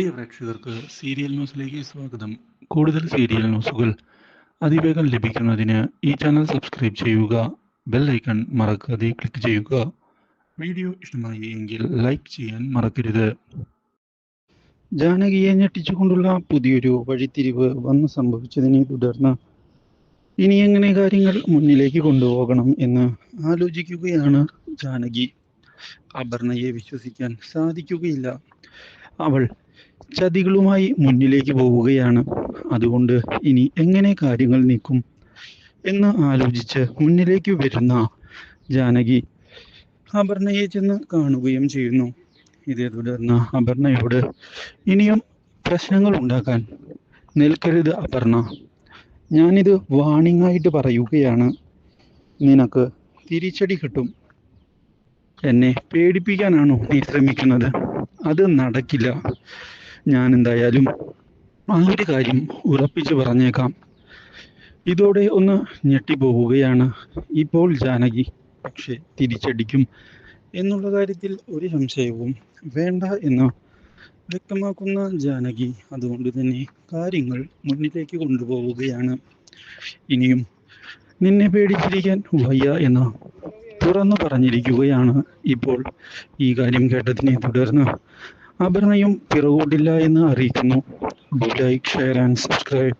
പ്രിയ പ്രേക്ഷകർക്ക് സീരിയൽ ന്യൂസിലേക്ക് സ്വാഗതം. കൂടുതൽ സീരിയൽ ന്യൂസുകൾ അതിവേഗം ലഭിക്കുന്നതിന് ഈ ചാനൽ സബ്സ്ക്രൈബ് ചെയ്യുക ബെൽ ഐക്കൺ മറക്കാതെ ക്ലിക്ക് ചെയ്യുക. വീഡിയോ ഇഷ്ടമായി എങ്കിൽ ലൈക്ക് ചെയ്യാൻ മറക്കരുത്. ജാനകിയെ ഞെട്ടിച്ചുകൊണ്ടുള്ള പുതിയൊരു വഴിത്തിരിവ് വന്നു സംഭവിച്ചതിനെ തുടർന്ന് ഇനി എങ്ങനെ കാര്യങ്ങൾ മുന്നിലേക്ക് കൊണ്ടുപോകണം എന്ന് ആലോചിക്കുകയാണ് ജാനകി. അപർണയെ വിശ്വസിക്കാൻ സാധിക്കുകയില്ല. അവൾ ചതികളുമായി മുന്നിലേക്ക് പോവുകയാണ്. അതുകൊണ്ട് ഇനി എങ്ങനെ കാര്യങ്ങൾ നീക്കും? എന്ന് ആലോചിച്ച് മുന്നിലേക്ക് വരുന്ന ജാനകി അപർണയെ ചെന്ന് കാണുകയും ചെയ്യുന്നു. ഇതേ തുടർന്ന് അപർണയോട് ഇനിയും പ്രശ്നങ്ങൾ ഉണ്ടാക്കാൻ നിൽക്കരുത് അപർണ. ഞാനിത് വാണിംഗ് ആയിട്ട് പറയുകയാണ്. നിനക്ക് തിരിച്ചടി കിട്ടും. എന്നെ പേടിപ്പിക്കാനാണോ നീ ശ്രമിക്കുന്നത്? അത് നടക്കില്ല. ഞാൻ എന്തായാലും ആ ഒരു കാര്യം ഉറപ്പിച്ചു പറഞ്ഞേക്കാം. ഇതോടെ ഒന്ന് ഞെട്ടിപ്പോവുകയാണ്. ഇപ്പോൾ ജാനകി പക്ഷെ തിരിച്ചടിക്കും എന്നുള്ള കാര്യത്തിൽ ഒരു സംശയവും വേണ്ട എന്ന് വ്യക്തമാക്കുന്ന ജാനകി അതുകൊണ്ട് തന്നെ കാര്യങ്ങൾ മുന്നിലേക്ക് കൊണ്ടുപോവുകയാണ്. ഇനിയും നിന്നെ പേടിച്ചിരിക്കാൻ വയ്യ എന്ന് തുറന്നു പറഞ്ഞിരിക്കുകയാണ് ഇപ്പോൾ ഈ കാര്യം കേട്ടതിനെ തുടർന്ന് അപർണയും പിറകോട്ടില്ല എന്ന് അറിയിക്കുന്നു. Like share and subscribe